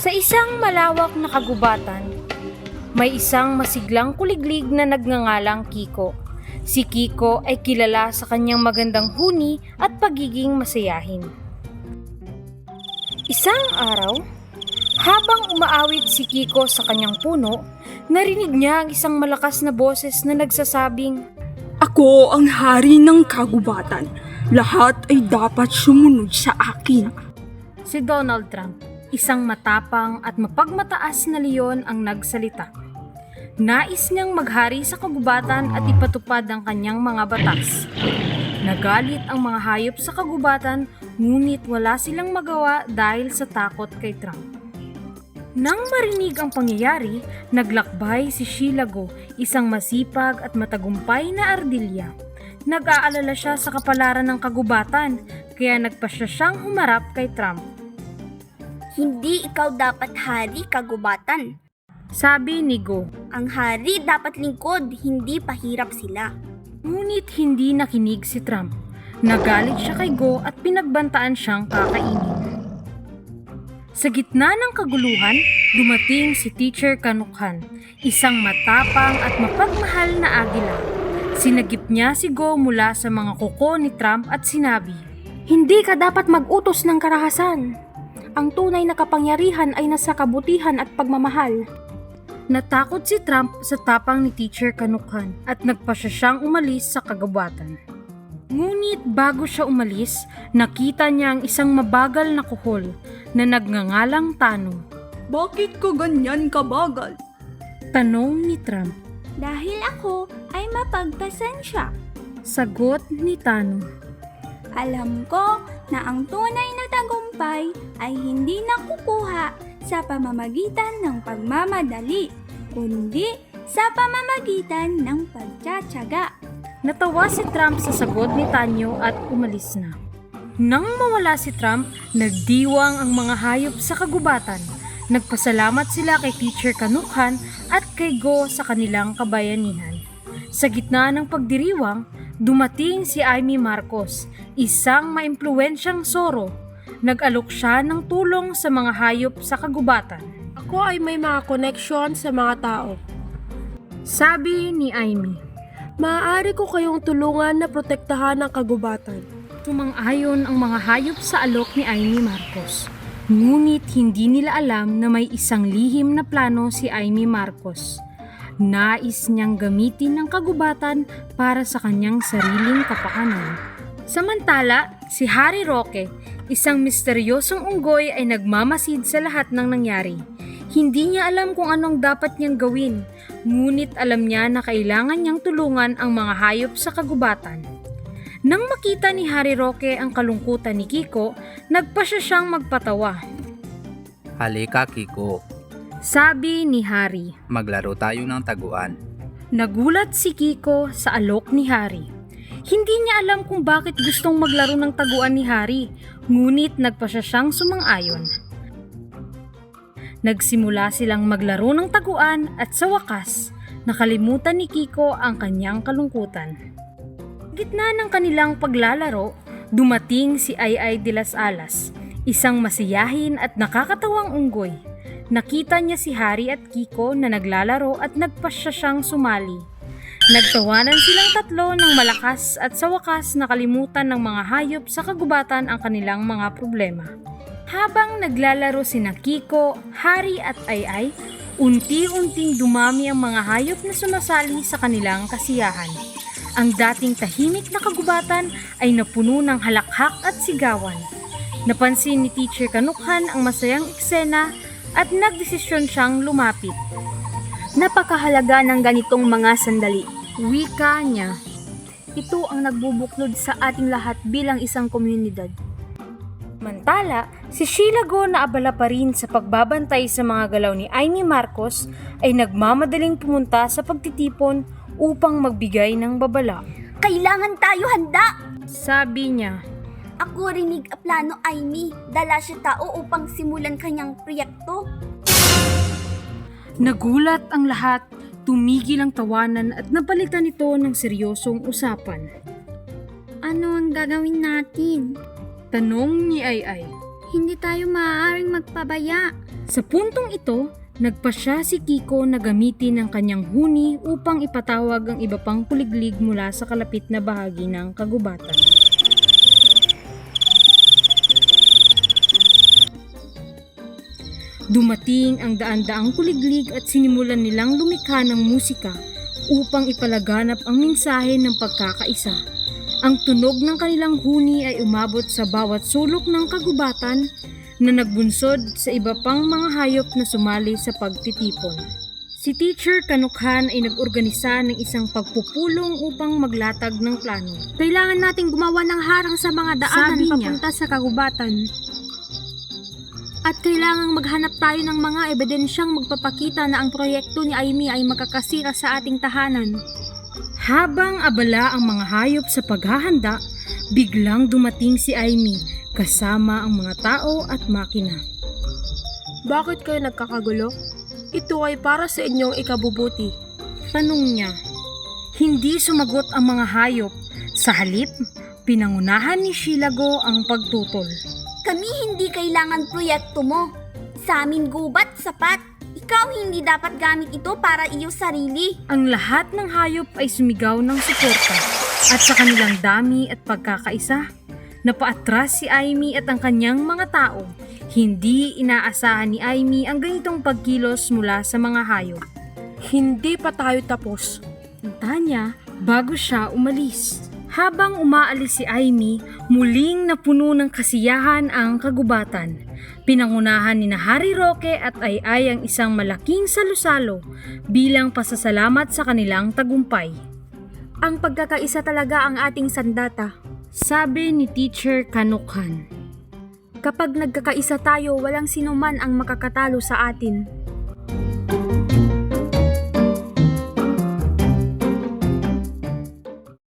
Sa isang malawak na kagubatan, may isang masiglang kuliglig na nagngangalang Kiko. Si Kiko ay kilala sa kanyang magandang huni at pagiging masayahin. Isang araw, habang umaawit si Kiko sa kanyang puno, narinig niya ang isang malakas na boses na nagsasabing, Ako ang hari ng kagubatan. Lahat ay dapat sumunod sa akin. Si Donald Trump, isang matapang at mapagmataas na leon ang nagsalita. Nais niyang maghari sa kagubatan at ipatupad ang kanyang mga batas. Nagalit ang mga hayop sa kagubatan ngunit wala silang magawa dahil sa takot kay Trump. Nang marinig ang pangyayari, naglakbay si Shilago, isang masipag at matagumpay na ardilya. Nag-aalala siya sa kapalaran ng kagubatan, kaya nagpasya siyang humarap kay Trump. Hindi ikaw dapat hari kagubatan. Sabi ni Go, Ang hari dapat lingkod, hindi pahirap sila. ngunit hindi nakinig si Trump. Nagalit siya kay Go at pinagbantaan siyang kakainin. Sa gitna ng kaguluhan, dumating si Teacher Kanukhan, isang matapang at mapagmahal na agila. Sinagip niya si Go mula sa mga kuko ni Trump at sinabi, Hindi ka dapat mag-utos ng karahasan. Ang tunay na kapangyarihan ay nasa kabutihan at pagmamahal. Natakot si Trump sa tapang ni Teacher Kanukhan at nagpasya siyang umalis sa kagubatan. Ngunit bago siya umalis, nakita niya ang isang mabagal na kuhol na nagngangalang Tano. Bakit ka ganyan kabagal? Tanong ni Trump. Dahil ako ay mapagpasensya. Sagot ni Tano. Alam ko na ang tunay na tagumpay ay hindi nakukuha sa pamamagitan ng pagmamadali, kundi sa pamamagitan ng pagtsatsaga. Natawa si Trump sa sagot ni Tanyo at umalis na. Nang mawala si Trump, nagdiwang ang mga hayop sa kagubatan. Nagpasalamat sila kay Teacher Kanukhan at kay Go sa kanilang kabayanihan. Sa gitna ng pagdiriwang, dumating si Amy Marcos, isang maimpluwensyang soro. Nag-alok siya ng tulong sa mga hayop sa kagubatan. Ako ay may mga koneksyon sa mga tao. Sabi ni Amy. Maaari ko kayong tulungan na protektahan ang kagubatan. Tumang-ayon ang mga hayop sa alok ni Amy Marcos. Ngunit hindi nila alam na may isang lihim na plano si Amy Marcos. Nais niyang gamitin ang kagubatan para sa kanyang sariling kapakanan. Samantala, si Harry Roque, isang misteryosong unggoy ay nagmamasid sa lahat ng nangyari. Hindi niya alam kung anong dapat niyang gawin, ngunit alam niya na kailangan niyang tulungan ang mga hayop sa kagubatan. Nang makita ni Harry Roque ang kalungkutan ni Kiko, nagpasya siyang magpatawa. Halika Kiko, Sabi ni Harry. maglaro tayo ng taguan. Nagulat si Kiko sa alok ni Harry. Hindi niya alam kung bakit gustong maglaro ng taguan ni Harry, ngunit nagpasya siyang sumang-ayon. Nagsimula silang maglaro ng taguan at sa wakas, nakalimutan ni Kiko ang kanyang kalungkutan. Gitna ng kanilang paglalaro, dumating si Ay de las Alas, isang masiyahin at nakakatawang unggoy. Nakita niya si Harry at Kiko na naglalaro at nagpasya siyang sumali. Nagtawanan silang tatlo ng malakas at sa wakas nakalimutan ng mga hayop sa kagubatan ang kanilang mga problema. Habang naglalaro sina Kiko, Harry at Ay-Ay, unti-unting dumami ang mga hayop na sumasali sa kanilang kasiyahan. Ang dating tahimik na kagubatan ay napuno ng halakhak at sigawan. Napansin ni Teacher Kanukhan ang masayang eksena at nagdesisyon siyang lumapit. Napakahalaga ng ganitong mga sandali. Wika niya, Ito ang nagbubuklod sa ating lahat bilang isang komunidad. Mantala, si Sheila Go na abala pa rin sa pagbabantay sa mga galaw ni Amy Marcos ay nagmamadaling pumunta sa pagtitipon upang magbigay ng babala. Kailangan tayo handa! Sabi niya, Ako rinig a plano Amy. Dala siya tao upang simulan kanyang proyekto. nagulat ang lahat, tumigil ang tawanan at napalitan ito ng seryosong usapan. Ano ang gagawin natin? Tanong ni Ay Ay. Hindi tayo maaaring magpabaya. Sa puntong ito, nagpasya si Kiko na gamitin ang kanyang huni upang ipatawag ang iba pang kuliglig mula sa kalapit na bahagi ng kagubatan. Dumating ang daan-daang kuliglig at sinimulan nilang lumikha ng musika upang ipalaganap ang mensahe ng pagkakaisa. Ang tunog ng kanilang huni ay umabot sa bawat sulok ng kagubatan na nagbunsod sa iba pang mga hayop na sumali sa pagtitipon. Si Teacher Kanukhan ay nag-organisa ng isang pagpupulong upang maglatag ng plano. Kailangan nating gumawa ng harang sa mga daanan Sabi niya. papunta sa kagubatan. At kailangang maghanap tayo ng mga ebidensyang magpapakita na ang proyekto ni Amy ay makakasira sa ating tahanan. Habang abala ang mga hayop sa paghahanda, biglang dumating si Amy kasama ang mga tao at makina. Bakit kayo nagkakagulo? Ito ay para sa inyong ikabubuti. Tanong niya. Hindi sumagot ang mga hayop. Sa halip, pinangunahan ni Shilago ang pagtutol. Kami hindi kailangan proyekto mo. Sa amin gubat, sapat. Ikaw hindi dapat gamit ito para iyo sarili. Ang lahat ng hayop ay sumigaw ng suporta at sa kanilang dami at pagkakaisa, napaatras si Amy at ang kanyang mga tao. Hindi inaasahan ni Amy ang ganitong pagkilos mula sa mga hayop. Hindi pa tayo tapos. Tanya bago siya umalis. Habang umaalis si Amy, muling napuno ng kasiyahan ang kagubatan. Pinangunahan ni na Hari Roque at Ay Ay ang isang malaking salusalo bilang pasasalamat sa kanilang tagumpay. Ang pagkakaisa talaga ang ating sandata. Sabi ni Teacher Kanukhan. Kapag nagkakaisa tayo, walang sinuman ang makakatalo sa atin.